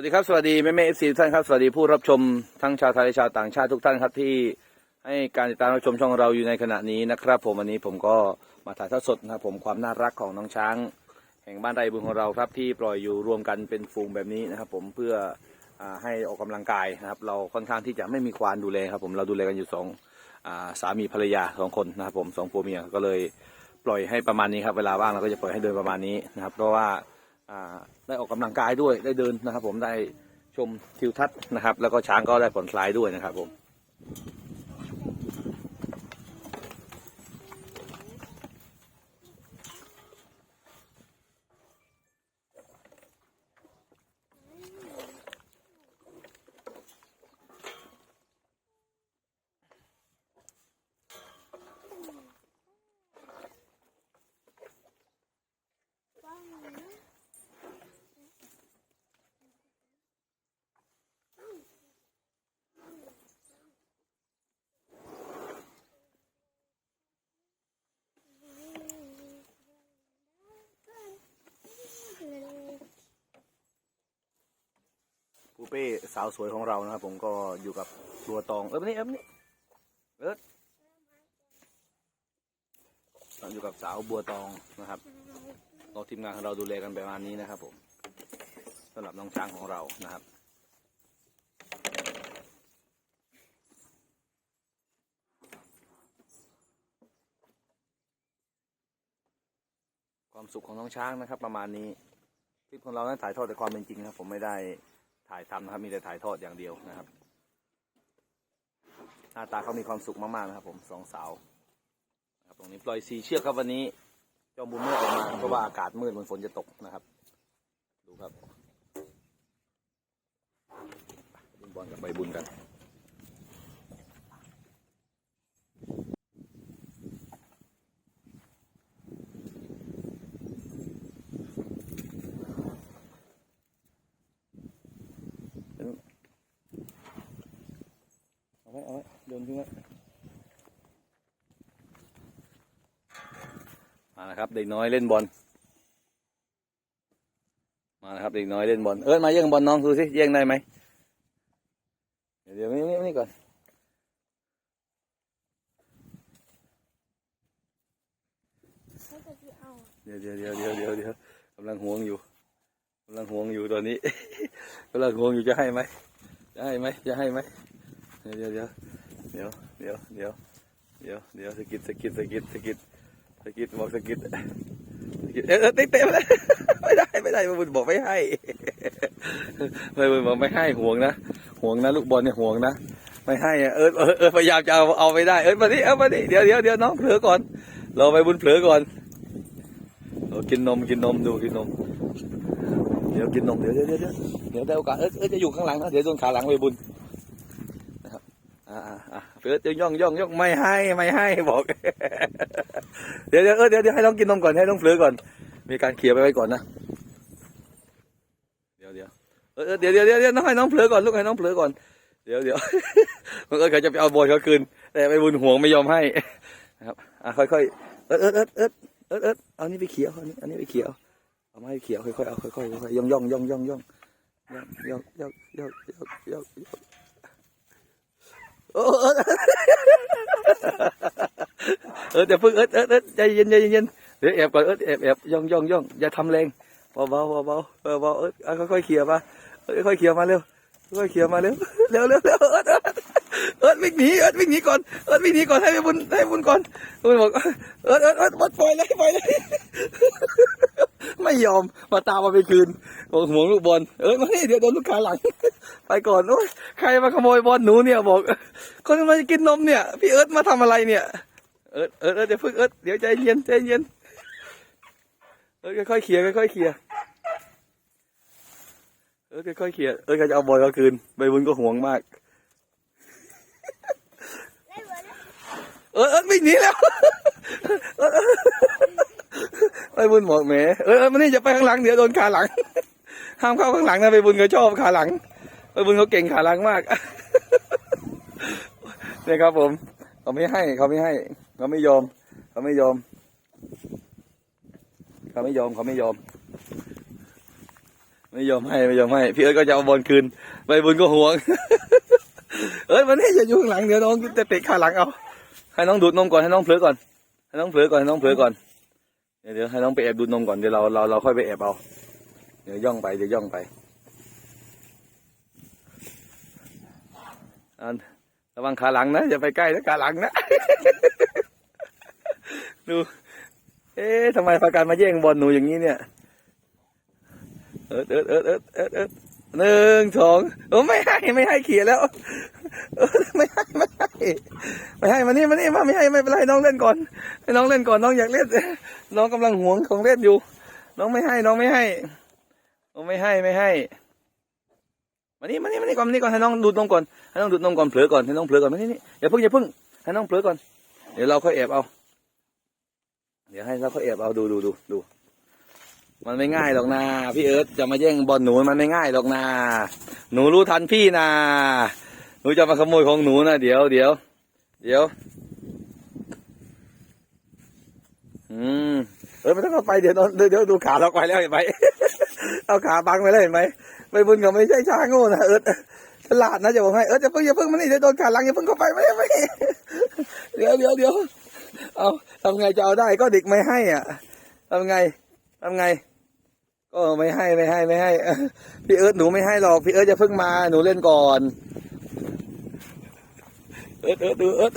วัสดีครับสวัสดีแม่แม่เอฟซีทุกท่านครับสวัสดีผู้รับชมทั้งชาวไทยและชาวต่างชาติทุกท่านครับที่ให้การติดตามรับชมช่องเราอยู่ในขณะนี้นะครับ ผมวันนี้ผมก็มาถ่ายทอดสดนะครับผมความน่ารักของน้องช้าง แห่งบ้านไร่บุญของเราครับที่ปล่อยอยู่รวมกันเป็นฝูงแบบนี้นะครับ ผมเพื่ออให้ออกกำลังกายนะครับ เราค่อนข้างที่จะไม่มีควานดูแลครับ ผมเราดูแลกันอยู่สองอสามีภรรยาสองคนนะครับผมสองผัวเมียก็เลยปล่อยให้ประมาณนี้ครับเวลาว่างเราก็จะปล่อยให้เดินประมาณนี้นะครับเพราะว่า ได้ออกกำลังกายด้วยได้เดินนะครับ ผมได้ชมทิวทัศน์นะครับ แล้วก็ช้างก็ได้ผ่อนคลายด้วยนะครับผม เป้สาวสวยของเรานะครับ ผมก็อยู่กับบัวตองเออมานี่เออมนี่เอออยู่กับสาวบัวตองนะครับเราทีมงานของเราดูแลกันประมาณนี้นะครับ ผมสำหรับน้องช้างของเรานะครับความสุขของน้องช้างนะครับ ประมาณนี้คลิปของเรานั้นถ่ายทอดแต่ความเป็นจริงครับ ผมไม่ได้ ถ่ายทำนะครับ มีแต่ถ่ายทอดอย่างเดียวนะครับ หน้าตาเขามีความสุขมากๆนะครับ ผมสองสาวนะครับตรงนี้ปล่อยสีเชือกครับวันนี้จอมบุญเมื่อออกมาเพราะว่าอากาศมืดมันฝนจะตกนะครับ ดูครับบุญบอลกับใบบุญกัน เอาไว้เอาไว้โยมาแล้วครับเด็กน้อยเล่นบอลมาแล้วครับเด็กน้อยเล่นบอลเอิร์ธมาแย่งบอลน้องดูสิแย่งได้ไหมเดี๋ยวเดี๋ยวนี่นี่ก่อนเดี๋ยวเดี๋ยวเดี๋ยวเดี๋ยวเดี๋ยวเดี๋ยวกำลังห่วงอยู่กำลังห่วงอยู่ตอนนี้กำลังห่วงอยู่จะให้ไหมจะให้ไหมจะให้ไหมเดี๋ยวเดี๋ยว ดี๋ยวเดี๋ยวเดี๋ยวเดี๋ยวเดี๋ยวเดี๋ยวสกิดสกิดสกิดสกิดสกิดบอกสกิดสกิดเออเออเตะเตะไม่ได้ไม่ได้ไม่ได้บุญบอกไม่ให้ไม่บุญบอกไม่ให้ห่วงนะห่วงนะลูกบอลเนี่ยห่วงนะไม่ให้เออเออพยายามจะเอาเอาไปได้เออมาดิเอามาดิเดี๋ยวเดี๋ยวเดี๋ยวน้องเผลอก่อนเราไปบุญเผลอก่อนเออกินนมกินนมดูกินนมเดี๋ยวกินนมเดี๋ยวเดี๋ยวเดี๋ยวเดี๋ยวเดี๋ยวได้โอกาสเออเออจะอยู่ข้างหลังนะเดี๋ยวโดนขาหลังไปบุญนะครับอ่าอ่า อ่าเพื่อจะย่องย่องย่องไม่ให้ไม่ให้บอก เดี๋ยวเดี๋ยวเออเดี๋ยวให้น้องกินนมก่อนให้น้องเผลอก่อน มีการเคลียร์ไปไว้ก่อนนะเดี๋ยวเดี๋ยวเออเดี๋ยวเดี๋ยวเดี๋ยวน้องให้น้องเผลอก่อนลูกให้น้องเผลอก่อนเดี๋ยวเดี๋ยวมันก็เขาจะไปเอาบอลเขาคืน แต่ไปบุญห่วงไม่ยอมให้นะครับอะค่อยๆเออเออเออเออเออเออเอานี่ไปเขียวเอานี่อันนี้ไปเขียวเอาไม้เขียวค่อยๆเอาค่อยๆค่อยๆย่องย่องย่องย่องย่องย่องย่องย่องย่อง ย่ออเออเออเดี๋ยวพึ่งเออเออเออใจเย็นใจเย็นเดี๋ยวแอบก่อนเออแอบแอบย่องย่องย่องอย่าทำแรงเบาเบาเบาเบาเออเบาเออเอาค่อยๆเขี่ยมาค่อยๆเขี่ยมาเร็วค่อยๆเขี่ยมาเร็วเร็วเร็วเร็วเออเออเออวิ่งหนีเออวิ่งหนีก่อนเออวิ่งหนีก่อนให้บุญให้บุญก่อนบุญบอกเออเออเออปล่อยเลยปล่อยเลย ไม่ยอมมาตามมาไปคืนบอกห่วงลูกบอลเอ้ยมานี่เดี๋ยวโดนลูกค้าหลัง ไปก่อนโอ้ยใครมาขโมยบอลหนูเนี่ยบอก คนมากินนมเนี่ย พี่เอิร์ธมาทำอะไรเนี่ยเอิร์ธเอิร์ธเอิร์ธเดี๋ยวพึ่งเอิร์ธเดี๋ยวใจเย็นใจเย็นเอิร์ธค่อยๆเคลียร์ค่อยๆเคลียร์เอิร์ธค่อยๆเคลียร์เอิร์ธจะเอาบอลเขาคืนใบบุญก็ห่วงมากเอิร์ธเอิร์ธวิ่งหนีแล้ว ไปบุญบอกแหมเออเออมันนี่จะไปข้างหลังเดี๋ยวโดนขาหลัง ห้ามเข้าข้างหลังนะไปบุญเขาชอบขาหลังไปบุญเขาเก่งขาหลังมากเนี่ยครับผมเขาไม่ให้เขาไม่ให้เขาไม่ยอมเขาไม่ยอมเขาไม่ยอมเขาไม่ยอม ไม่ยอมให้ไม่ยอมให้พี่เอิร์ธก็จะเอาบอลคืนใบบุญก็ห่วง เอิร์ธวันนี้อย่าอยู่ข้างหลังเดี๋ยวน้องจะเตะขาหลังเอาให้น้องดูดนมก่อนให้น้องเผลอก่อนให้น้องเผลอก่อนให้น้องเผลอก่อน เดี๋ยวให้น้องไปแอบดูนมก่อนเดี๋ยวเราเราเราค่อยไปแอบเอา เดี๋ยวย่องไปเดี๋ยวย่องไปอันระวังขาหลังนะอย่าไปใกล้นะขาหลังนะดู เอ๊ะทำไมพาการมาแย่งบอลหนูอย่างนี้เนี่ย เอิดเอิดเอิดเอิดเอิดเอิดหนึ่งสองโอ้ไม่ให้ไม่ให้เขียนแล้วเออไม่ให้ไม่ ไม่ให้มานี่มานี่มาไม่ให้ไม่เป็นไรน้องเล่นก่อนให้น้องเล่นก่อนน้องอยากเล่น น้องกำลังหวงของเล่นอยู่ น้องไม่ให้น้องไม่ให้น้องไม่ให้ไม่ให้มานี่มานี่มานี่ก่อนมานี่ก่อนให้น้องดูดนมก่อนให้น้องดูดนมก่อนเผลอก่อนให้น้องเผลอก่อนมานี่นี่อย่าเพิ่งอย่าเพิ่งให้น้องเผลอก่อน เดี๋ยวเราค่อยแอบเอา เดี๋ยวให้เราค่อยแอบเอาดูดูดูดูมันไม่ง่ายหรอกนะพี่เอิร์ธจะมาแย่งบอลหนูมันไม่ง่ายหรอกนะหนูรู้ทันพี่นะ นูจะมาขโมยของหนูนะเดี๋ยวเดี๋ยวเดี๋ยว อืมเออไม่ต้องเข้าไปเดี๋ยวเดี๋ยวเดี๋ยวดูขาเราไปแล้วเห็นไหมเอาขาบังไปแล้วเห็นไหมไปบุญกับไม่ใช่ช้างโง่นะเอิร์ธฉลาดนะจะบอกให้เอิร์ธอย่าเพิ่งอย่าเพิ่งมันนี่เดี๋ยวโดนขาหลังอย่าเพิ่งเข้าไปไม่ไม่เดี๋ยวเดี๋ยวเดี๋ยวเอาทำไงจะเอาได้ก็เด็กไม่ให้อะทำไงทำไง ก็ไม่ให้ไม่ให้ไม่ให้พี่เอิร์ธหนูไม่ให้หรอกพี่เอิร์ธจะเพิ่งมาหนูเล่นก่อน เอิร์ธเอิร์ธดูเอิร์ธ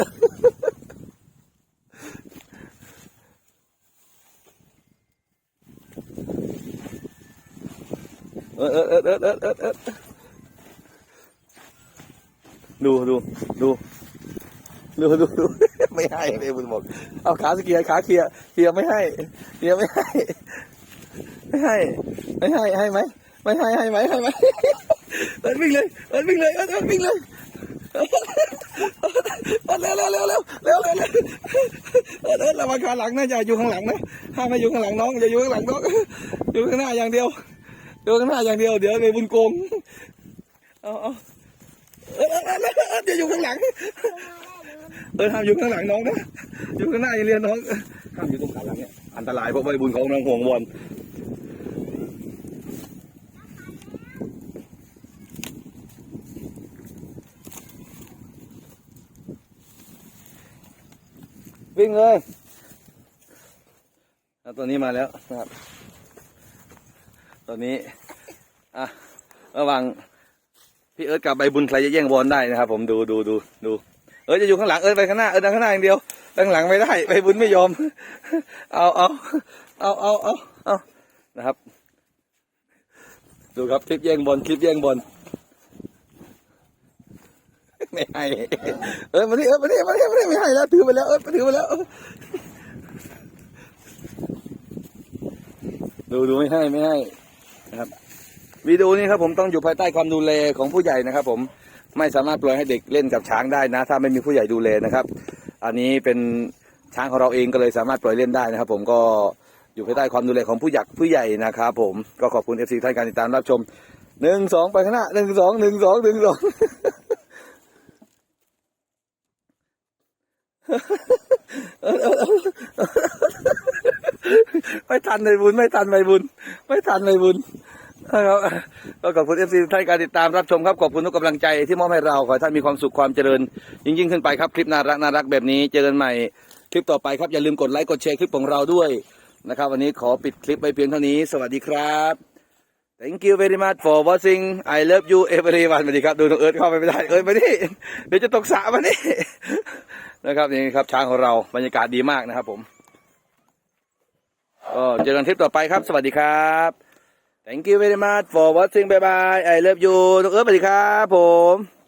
เอิร์ธเอิร์ธเอิร์ธเอิร์ธเอิร์ธเอิร์ธดูดูดูดูดูดูไม่ให้เลยบุญบอกเอาขาสเกียร์ขาเคลียร์เคลียร์ไม่ให้เคลียร์ไม่ให้ ไม่ให้ ไม่ให้ให้ไหมไม่ให้ให้ไหมให้ไหมเอิร์ธวิ่งเลยเอิร์ธวิ่งเลยเอิร์ธเอิร์ธวิ่งเลย เร็วเร็วเร็วเร็วเร็วเร็วเร็วเอิร์ธเอิร์ธระวังขาหลังนะอย่าอยู่ข้างหลังนะห้ามไมาอยู่ข้างหลังน้องอย่าอยู่ข้างหลังน้องอยู่ข้างหน้าอย่างเดียวอยู่ข้างหน้าอย่างเดียวเดี๋ยวไปบุญโกงเอาเอาเอิร์ธเอิร์ธเอิร์ธเอิร์ธอย่าอยู่ข้างหลังเอิร์ธห้ามอยู่ข้างหลังน้องนะอยู่ข้างหน้าอย่างเดียวน้องห้ามอยู่ตรงขาหลังเนี่ยอันตรายเพราะใบบุญของน้องห่วงบอล วิ่งเลยอะตัวนี้มาแล้วนะครับตัวนี้ อะ ระหว่างพี่เอิร์ธกับใบบุญใครจะแย่งบอลได้นะครับ ผมดูดูดูดูเอิร์ธจะอยู่ข้างหลังเอิร์ธไปข้างหน้าเอิร์ธข้างหน้าอย่างเดียวข้างหลังไม่ได้ใบบุญไม่ยอม เอาเอาเอาเอาเอาเอานะครับ ดูครับคลิปแย่งบอลคลิปแย่งบอล ไม่ให้ เออมานี่เออมานี่มานี่มานี่ไม่ให้แล้วถือไปแล้ว เออถือไปแล้ว ดูดูไม่ให้ไม่ให้นะครับวิดีโอนี้ครับผมต้องอยู่ภายใต้ความดูแลของผู้ใหญ่นะครับ ผมไม่สามารถปล่อยให้เด็กเล่นกับช้างได้นะ ถ้าไม่มีผู้ใหญ่ดูแลนะครับ อันนี้เป็นช้างของเราเองก็เลยสามารถปล่อยเล่นได้นะครับ ผมก็อยู่ภายใต้ความดูแลของผู้ใหญ่ผู้ใหญ่นะครับผมก็ขอบคุณเอฟซีท่านการติดตามรับชมหนึ่งสองไปข้างหน้าหนึ่งสองหนึ่งสองหนึ่งสอง ไม่ทันเลยบุญ ไม่ทันเลยบุญ ไม่ทันเลยบุญนะครับก็ขอบคุณเอฟซีท่านการติดตามรับชมครับขอบคุณทุกกำลังใจที่มอบให้เราขอให้ท่านมีความสุขความเจริญ ยิ่งยิ่งขึ้นไปครับคลิปน่ารักน่ารักแบบนี้เจอกันใหม่คลิปต่อไปครับอย่าลืมกดไลค์กดแชร์คลิปของเราด้วยนะครับ วันนี้ขอปิดคลิปไปเพียงเท่านี้ สวัสดีครับ Thank you very much for watching I love you everyone สวัสดีครับ ดูน้องเอิร์ธเข้าไปไม่ได้ เอิร์ธมานี่เดี๋ยวจะตกสระมานี่นะครับนี่ครับช้างของเราบรรยากาศดีมากนะครับผมก็เจอกันทริปต่อไปครับ สวัสดีครับ thank you very much for watching bye bye I love you น้องเอิร์ธสวัสดีครับผม